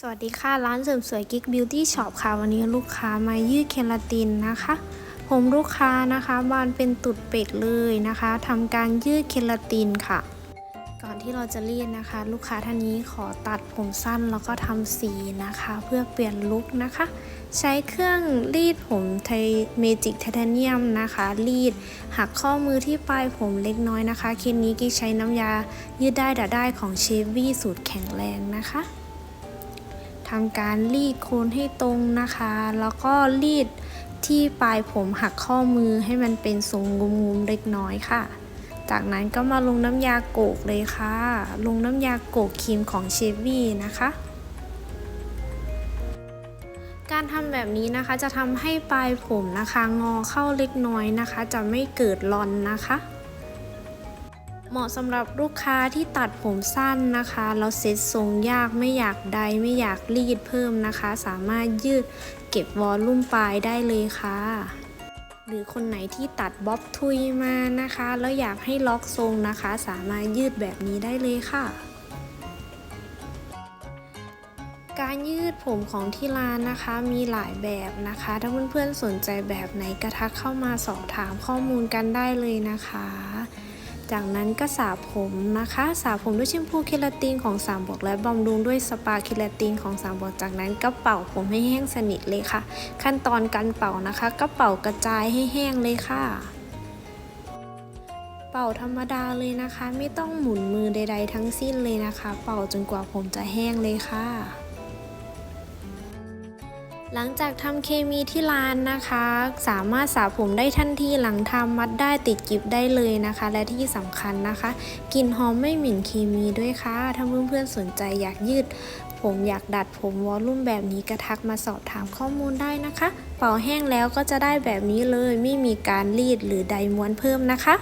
สวัสดีค่ะ ร้านเสริมสวยกิ๊กบิวตี้ช็อปค่ะ วันนี้ลูกค้ามายืดเคลาตินนะคะผมลูกค้านะคะบานเป็นตุดเป็ดเลยนะคะทำการยืดเคลาตินค่ะ ก่อนที่เราจะรีดนะคะ ลูกค้าท่านนี้ขอตัดผมสั้นแล้วก็ทำสีนะคะ เพื่อเปลี่ยนลุคนะคะ ใช้เครื่องรีดผมไทเมจิกไทเทเนียมนะคะ รีดหักข้อมือที่ปลายผมเล็กน้อยนะคะ เคสนี้กิ๊กใช้น้ำยายืดได้ดัดได้ของเชฟวี่สูตรแข็งแรงนะคะ ทำการรีดโคนให้ตรงนะคะ แล้วก็รีดที่ปลายผมหักข้อมือให้มันเป็นทรงงุมๆเล็กน้อยค่ะ จากนั้นก็มาลงน้ำยาโกกเลยค่ะ ลงน้ำยาโกกครีมของเชฟวี่นะคะ การทำแบบนี้นะคะจะทำให้ปลายผมนะคะ งอเข้าเล็กน้อยนะคะ จะไม่เกิดรอนนะคะ เหมาะสำหรับลูกค้าที่ตัดผมสั้นนะคะแล้วเซ็ตทรงยากไม่อยากใดไม่อยากรีดเพิ่มนะคะ สามารถยืดเก็บวอลลุ่มปลายได้เลยค่ะหรือคนไหนที่ตัดบ๊อบทุยมานะคะ แล้วอยากให้ล็อกทรงนะคะ สามารถยืดแบบนี้ได้เลยค่ะ การยืดผมของที่ร้านนะคะมีหลายแบบนะคะ ถ้าเพื่อนๆสนใจแบบไหนก็ทักเข้ามาสอบถามข้อมูลกันได้เลยนะคะ จากนั้นก็สระผมนะคะสระผมด้วยแชมพูเคลาตินของสามบอกและบำรุงด้วยสปาเคลาตินของสามบอกจากนั้นก็เป่าผมให้แห้งสนิทเลยค่ะ ขั้นตอนการเป่านะคะ ก็เป่ากระจายให้แห้งเลยค่ะ เป่าธรรมดาเลยนะคะ ไม่ต้องหมุนมือใด ๆ ทั้งสิ้นเลยนะคะ เป่าจนกว่าผมจะแห้งเลยค่ะ หลังจากทำเคมีที่ร้านนะคะ สามารถสระผมได้ทันทีหลังทำมัดได้ติดกิบได้เลยนะคะ และที่สำคัญนะคะกลิ่นหอมไม่เหม็นเคมีด้วยค่ะถ้าเพื่อนๆสนใจอยากยืด ผมอยากดัดผมวอลลุ่มแบบนี้ก็ทักมาสอบถามข้อมูลได้นะคะ เป่าแห้งแล้วก็จะได้แบบนี้เลยไม่มีการรีดหรือใดม้วนเพิ่มนะคะ